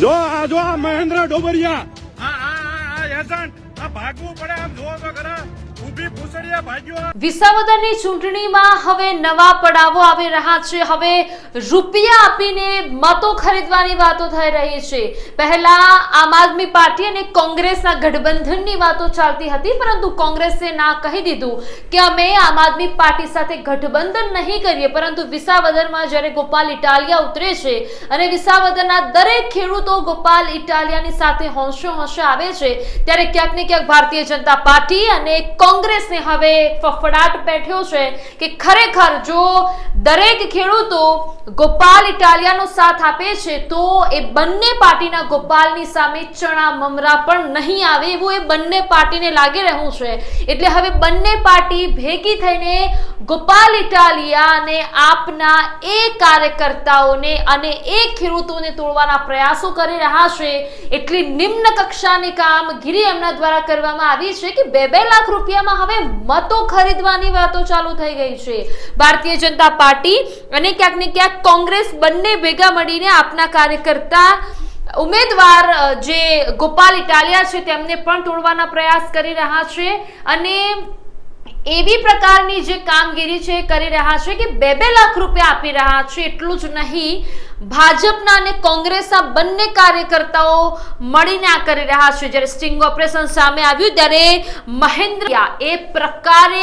જો આ જો આ મહેન્દ્ર ડોબરિયા. આ આ આ એજન્ટ આ ભાગવું પડે આમ જોવો તો ખરા. વિસાવદરની ચૂંટણીમાં હવે નવા પડાવો આવી રહ્યા છે. હવે રૂપિયા આપીને મતો ખરીદવાની વાતો થઈ રહી છે. પહેલા આમ આદમી પાર્ટી અને કોંગ્રેસના ગઠબંધનની વાતો ચાલતી હતી, પરંતુ કોંગ્રેસે ના કહી દીધું કે અમે આમ આદમી પાર્ટી સાથે ગઠબંધન નહીં કરીએ, પરંતુ વિસાવદરમાં જ્યારે ગોપાલ ઇટાલિયા ઉતરે છે અને વિસાવદરના દરેક ખેડૂતો ગોપાલ ઇટાલિયાની સાથે હોંશો હોંશે આવે છે, ત્યારે ક્યાંક ને ક્યાંક ભારતીય જનતા પાર્ટી અને કોંગ્રેસને હવે ફફડાટ બેઠ્યો છે કે ખરેખર જો દરેક ખેડૂતો ગોપાલ ઇટાલિયાનો સાથ આપે છે, તો એ બંને પાર્ટીના ગોપાલની સામે ચણા મમરા પણ નહીં આવે એવું એ બંને પાર્ટીને લાગી રહ્યું છે. એટલે હવે બંને પાર્ટી ભેગી થઈને ગોપાલ ઇટાલિયા અને આપના એ કાર્યકર્તાઓને અને એ ખેડૂતોને તોડવાના પ્રયાસો કરી રહ્યા છે. એટલી નિમ્ન કક્ષાની કામગીરી એમના દ્વારા કરવામાં આવી છે કે બે બે લાખ રૂપિયામાં હવે મતો ખરીદવાની વાતો ચાલુ થઈ ગઈ છે. ભારતીય જનતા પાર્ટી અને ક્યાંક ને ક્યાંક કોંગ્રેસ બંને ભેગા મળીને આપના કાર્યકર્તા ઉમેદવાર જે ગોપાલ ઇટાલિયા છે, તેમને પણ તોડવાના પ્રયાસ કરી રહ્યા છે અને એવી પ્રકારની જે કામગીરી છે કરી રહ્યા છે કે બે બે લાખ રૂપિયા આપી રહ્યા છે. એટલું જ નહીં ભાજપના અને કોંગ્રેસના બંને કાર્યકર્તાઓ મળીને આ કરી રહ્યા છે. જ્યારે સ્ટિંગ ઓપરેશન સામે આવ્યું ત્યારે મહેન્દ્ર એ પ્રકારે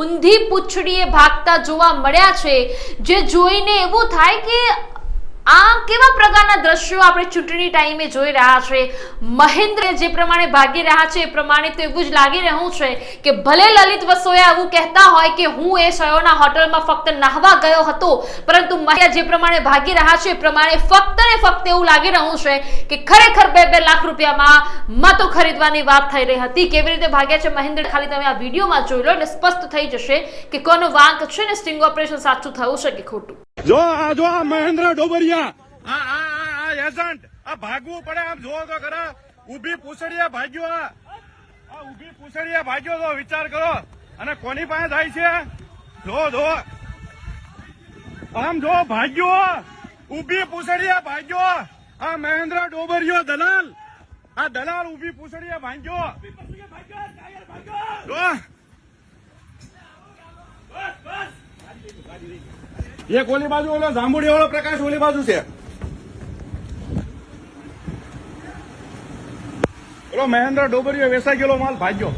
ઊંધી પૂંછડીએ ભાગતા જોવા મળ્યા છે. જે જોઈને એવું થાય કે આ કેવા પ્રકારના દ્રશ્યો આપણે ચૂંટણી ટાઈમે જોઈ રહ્યા છે? મહેન્દ્ર જે પ્રમાણે ભાગી રહ્યા છે, એ પ્રમાણે તો એવું જ લાગી રહ્યું છે કે ભલે લલિત વસોયા એવું કહેતા હોય કે હું એ સયોના હોટલમાં ફક્ત નાહવા ગયો હતો, પરંતુ મહિલા જે પ્રમાણે ભાગી રહ્યા છે, એ પ્રમાણે ફક્ત ને ફક્ત એવું લાગી રહ્યું છે કે ખરેખર બે બે લાખ રૂપિયામાં મતો ખરીદવાની વાત થઈ રહી હતી. કેવી રીતે ભાગ્યા છે મહેન્દ્ર? ખાલી તમે આ વિડીયોમાં જોઈ લો એટલે સ્પષ્ટ થઈ જશે કે કોનો વાંક છે ને સ્ટિંગ ઓપરેશન સાચું થયું છે કે ખોટું? જો આ જો આ મહેન્દ્ર ડોબરિયા. આ આ આ એજન્ટ આ ભાગવું પડે આમ જોવો તો ખરા. ઊભી પૂછડીએ ભાગ્યો આ. આ ઊભી પૂછડીયા ભાગ્યો તો વિચાર કરો. અને કોની પાસે થાય છે? જો જો આમ જો ભાગ્યો ઊભી પૂછડીએ ભાગ્યો આ મહેન્દ્ર ડોબરિયો દલાલ. આ દલાલ ઊભી પૂછડીએ ભાગ્યો જો એક ઓલી બાજુ ઓલો જાંબુડી વાળો પ્રકાશ ઓલી બાજુ છે. ઓલો મહેન્દ્ર ડોબરીઓ વેસાઈ ગયેલો માલ ભાગ્યો.